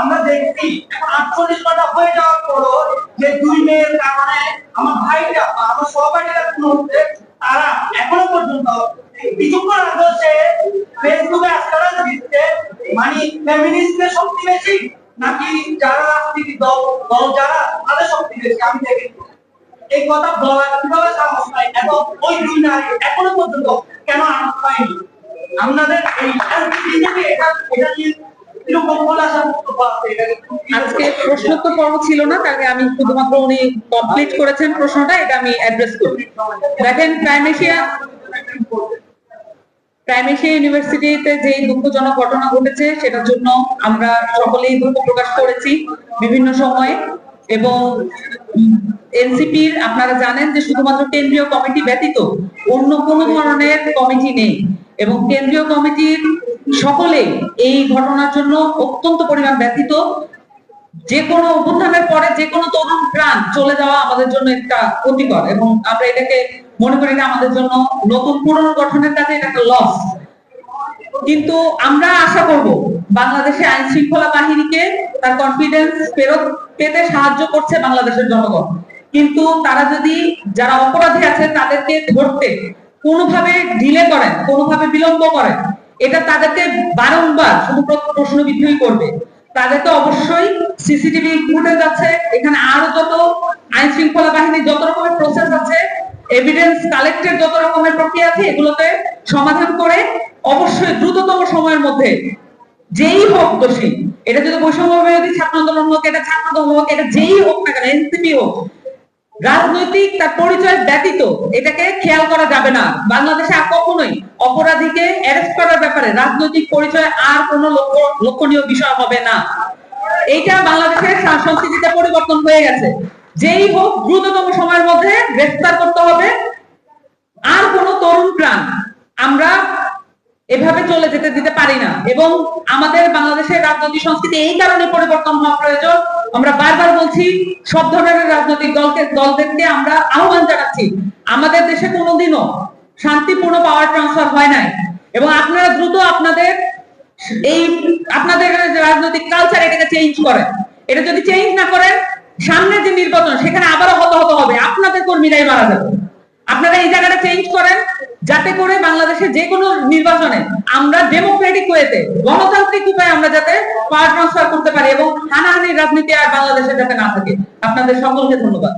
আমরা দেখছি এখন হয়ে যাওয়ার পরও যে দুই মেয়ের কারণে আমার ভাইরা আমার সহপাঠীরা হচ্ছে, তারা এখনও পর্যন্ত ফেসবুকে দিচ্ছে মানে শক্তি বেশি, নাকি যারা রাজনীতি দল দল যারা, তাদের শক্তি বেশি, আমি এই কথা বলার কীভাবে সাহস এবং ওই দুই নারী এখনও পর্যন্ত কেন আনন্দ পায়নি? আপনাদের এই এটা নিয়ে কীরকম খোলাসা বক্তব্য আছে এটা আজকে প্রশ্নোত্তর পর্ব ছিল না তাকে আমি শুধুমাত্র উনি কমপ্লিট করেছেন প্রশ্নটা, এটা আমি অ্যাড্রেস করি দেখেন প্রাইমেশিয়া প্রাইমেশিয়া ইউনিভার্সিটিতে যে দুঃখজনক ঘটনা ঘটেছে, সেটার জন্য আমরা সকলেই দুঃখ প্রকাশ করেছি বিভিন্ন সময়ে। এবং এনসিপির, আপনারা জানেন যে শুধুমাত্র কেন্দ্রীয় কমিটি ব্যতীত অন্য কোনো ধরনের কমিটি নেই। এবং কেন্দ্রীয় কমিটির সকলেই এই ঘটনার জন্য অত্যন্ত পরিমাণ ব্যথিত। যে কোনো অভ্যুত্থানের পরে যে কোনো তরুণ প্রাণ চলে যাওয়া আমাদের জন্য একটা ক্ষতিকর এবং আমরা এটাকে মনে করি আমাদের জন্য নতুন পুনর্গঠনের কাজে এটা একটা লস কিন্তু আমরা আশা করব বাংলাদেশে আইন শৃঙ্খলা বাহিনীকে তার কনফিডেন্স ফেরত পেতে সাহায্য করছে বাংলাদেশের জনগণ। কিন্তু তারা যদি, যারা অপরাধী আছে, তাদেরকে ধরতে কোনোভাবে ঢিলে করেন, কোনোভাবে বিলম্ব করেন এটা তাদেরকে বারংবার শুধু প্র- প্রশ্নবিদ্ধই করবে। তাদেরকে অবশ্যই সিসিটিভি ফুটেজ আছে, এখানে আরও যত আইন শৃঙ্খলা বাহিনীর যত রকমের প্রসেস আছে এভিডেন্স কালেক্টের যত রকমের প্রক্রিয়া আছে, এগুলোতে সমাধান করে অবশ্যই দ্রুততম সময়ের মধ্যে যেই হোক দোষী, এটা যদি বৈষম্য বিরোধী ছাত্র আন্দোলন হোক, এটা ছাত্র দল হোক, এটা যেই হোক না কেন এনসিপি হোক, রাজনৈতিক তার পরিচয় ব্যতীত এটাকে খেয়াল করা যাবে না। বাংলাদেশে অপরাধীকে অ্যারেস্ট করার ব্যাপারে রাজনৈতিক পরিচয় আর কোনো লক্ষণীয় বিষয় হবে না। এইটা বাংলাদেশের সংস্কৃতিতে পরিবর্তন হয়ে গেছে। যেই হোক, দ্রুততম সময়ের মধ্যে গ্রেফতার করতে হবে। আর কোনো তরুণ প্রাণ আমরা এভাবে চলে যেতে দিতে পারি না। এবং আমাদের বাংলাদেশের রাজনৈতিক সংস্কৃতি এই কারণে পরিবর্তন হওয়া প্রয়োজন। আমরা বারবার বলছি, সব ধরনের রাজনৈতিক দলকে, দলদেরকে আমরা আহ্বান জানাচ্ছি। আমাদের দেশে কোনোদিনও শান্তিপূর্ণ পাওয়ার ট্রান্সফার হয় নাই। এবং আপনারা দ্রুত আপনাদের এই, আপনাদের রাজনৈতিক কালচার এটাকে চেঞ্জ করেন। এটা যদি চেঞ্জ না করেন সামনে যে নির্বাচন, সেখানে আবারও হতাহত হবে। আপনাদের কর্মীরাই মারা যাবে। আপনারা এই জায়গাটা চেঞ্জ করেন, যাতে করে বাংলাদেশে যে কোনো নির্বাচনে আমরা ডেমোক্রেটিক ওয়েতে গণতান্ত্রিক উপায়ে আমরা যাতে পাওয়ার ট্রান্সফার করতে পারি এবং হানাহানির রাজনীতি আর বাংলাদেশে যাতে না থাকে। আপনাদের সকলকে ধন্যবাদ।